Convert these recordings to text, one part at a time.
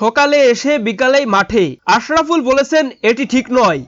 সকালে এসে বিকালেই মাঠে। আশরাফুল বলেছেন, এটি ঠিক নয়।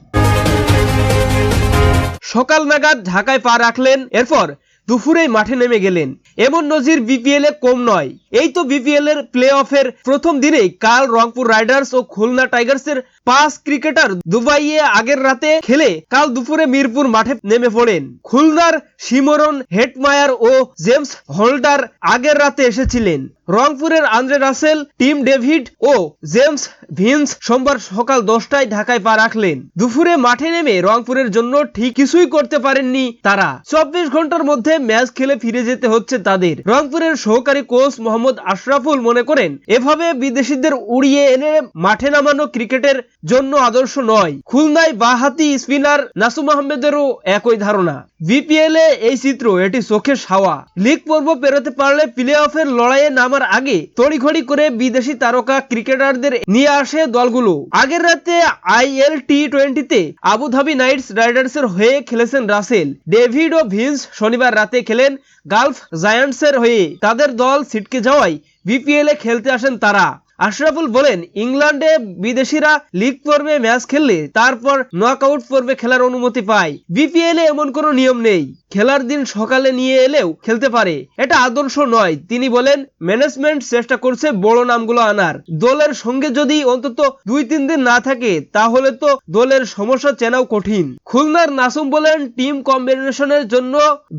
সকাল নাগাদ ঢাকায় পা রাখলেন, এরপর দুপুরেই মাঠে নেমে গেলেন। এমন নজির বিপিএল এ কম নয়। এই তো বিপিএল এর প্লে অফের প্রথম দিনেই কাল রংপুর রাইডার্স ও খুলনা টাইগার্সের পাঁচ ক্রিকেটার দুবাইয়ে আগের রাতে খেলে কাল দুপুরে মিরপুর মাঠে নেমে পড়েন। খুলনার সিমরন হেটমায়ার ও জেমস হোল্ডার আগের রাতে এসেছিলেন। রংপুরের আন্দ্রে রাসেল, টিম ডেভিড ও জেমস ভিন্স সোমবার সকাল দশটায় ঢাকায় পা রাখলেন। দুপুরে মাঠে নেমে রংপুরের জন্য ঠিক কিছুই করতে পারেননি তারা। চব্বিশ ঘণ্টার মধ্যে ম্যাচ খেলে ফিরে যেতে হচ্ছে তাদের। রংপুরের সহকারী কোচ মোহাম্মদ আশরাফুল মনে করেন, এভাবে বিদেশিদের উড়িয়ে এনে মাঠে নামানো ক্রিকেটের জন্য আদর্শ নয়। খুলনায় বাহাতি স্পিনার নাসুম আহমেদেরও একই ধারণা। বিপিএল এ এই চিত্র, এটি চোখের সাওয়া লিগ পর্ব পেরোতে পারলে প্লে অফের লড়াইয়ে নামার আগে তড়িঘড়ি করে বিদেশি তারকা ক্রিকেটারদের নিয়ে আসে দলগুলো। আগের রাতে আইএল টি টোয়েন্টিতে আবুধাবি নাইটস রাইডার্সের হয়ে খেলেছেন রাসেল। ডেভিড ও ভিন্স শনিবার রাতে খেলেন গালফ জায়ান্টসের হয়ে। তাদের দল ছিটকে যাওয়ায় বিপিএলে খেলতে আসেন তারা। আশরাফুল বলেন, ইংল্যান্ডে বিদেশিরা লিগ পর্বে ম্যাচ খেললে তারপর নকআউট পর্বে খেলার অনুমতি পায়। বিপিএল এ এমন কোনো নিয়ম নেই। খেলার দিন সকালে নিয়ে এলেও খেলতে পারে। এটা আদর্শ নয়। তিনি বলেন ম্যানেজমেন্ট চেষ্টা করছে বড় নামগুলো আনার। দলের সঙ্গে যদি অন্তত দুই তিন দিন না থাকে, তাহলে তো দলের সমস্যা চেনাও কঠিন। খুলনার নাসুম বলেন টিম কম্বিনেশনের জন্য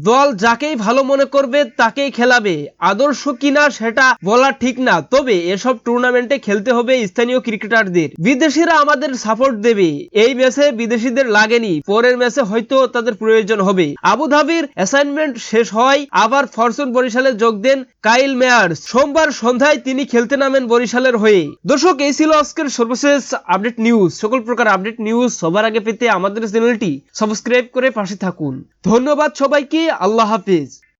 দল যাকেই ভালো মনে করবে তাকেই খেলাবে। আদর্শ কিনা সেটা বলা ঠিক না। তবে এসব টুর্নামেন্টে খেলতে হবে স্থানীয় ক্রিকেটারদের। বিদেশিরা আমাদের সাপোর্ট দেবে। এই ম্যাচে বিদেশিদের লাগেনি। পরের ম্যাচে হয়তো তাদের প্রয়োজন হবে। আবুধাবির অ্যাসাইনমেন্ট শেষ হয় আবার ফরচুন বরিশালে যোগ দেন কাইল মেয়ার্স। সোমবার সন্ধ্যায় তিনি খেলতে নামেন বরিশালের হয়ে। দর্শক, এই ছিল আজকের সর্বশেষ আপডেট নিউজ সকল প্রকার আপডেট নিউজ সবার আগে পেতে আমাদের চ্যানেলটি সাবস্ক্রাইব করে পাশে থাকুন। ধন্যবাদ সবাইকে। আল্লাহ হাফিজ।